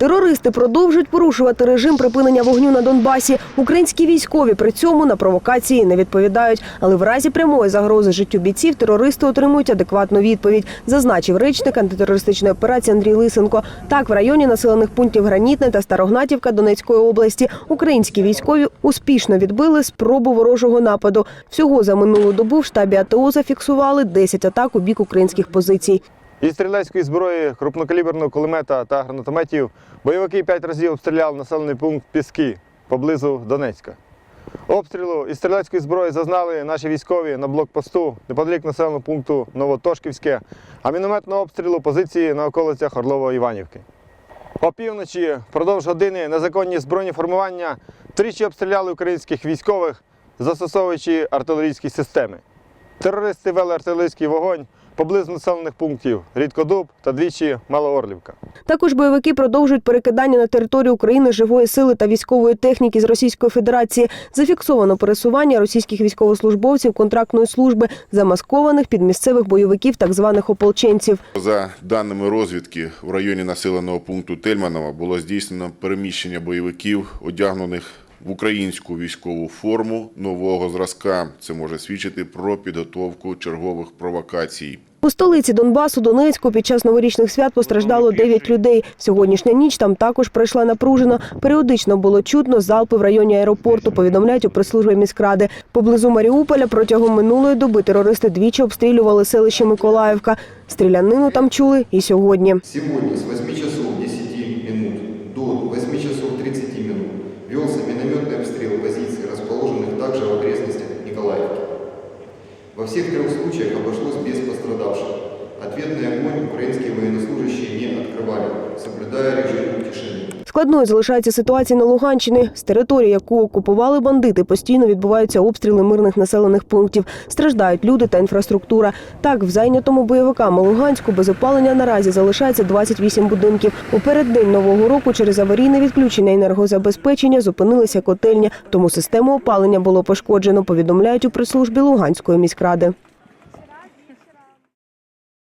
Терористи продовжують порушувати режим припинення вогню на Донбасі. Українські військові при цьому на провокації не відповідають. Але в разі прямої загрози життю бійців терористи отримують адекватну відповідь, зазначив речник антитерористичної операції Андрій Лисенко. Так, в районі населених пунктів Гранітне та Старогнатівка Донецької області українські військові успішно відбили спробу ворожого нападу. Всього за минулу добу в штабі АТО зафіксували 10 атак у бік українських позицій. Із стрілецької зброї, крупнокаліберного кулемета та гранатометів бойовики п'ять разів обстріляли населений пункт Піски поблизу Донецька. Обстрілу із стрілецької зброї зазнали наші військові на блокпосту неподалік населеного пункту Новотошківське, а мінометного обстрілу позиції на околицях Орлово-Іванівки. Опівночі, впродовж години, незаконні збройні формування тричі обстріляли українських військових, застосовуючи артилерійські системи. Терористи вели артилерійський вогонь поблизу населених пунктів Рідкодуб та двічі Малоорлівка. Також бойовики продовжують перекидання на територію України живої сили та військової техніки з Російської Федерації. Зафіксовано пересування російських військовослужбовців контрактної служби, замаскованих під місцевих бойовиків, так званих ополченців. За даними розвідки, в районі населеного пункту Тельманова було здійснено переміщення бойовиків, одягнених в українську військову форму нового зразка. Це може свідчити про підготовку чергових провокацій. У столиці Донбасу Донецьку під час новорічних свят постраждало 9 людей. Сьогоднішня ніч там також пройшла напружено. Періодично було чутно залпи в районі аеропорту. Повідомляють у прес-службі міськради. Поблизу Маріуполя протягом минулої доби терористи двічі обстрілювали селище Миколаївка. Стрілянину там чули і сьогодні. Сегодня с 8 часов всех трех случаях обошлось без пострадавших. Ответный огонь украинские военнослужащие не открывали, соблюдая режим тишины. Складною залишається ситуація на Луганщині. З території, яку окупували бандити, постійно відбуваються обстріли мирних населених пунктів. Страждають люди та інфраструктура. Так, в зайнятому бойовиками Луганську без опалення наразі залишається 28 будинків. У переддень нового року через аварійне відключення енергозабезпечення зупинилися котельня, тому систему опалення було пошкоджено. Повідомляють у прес-службі Луганської міськради.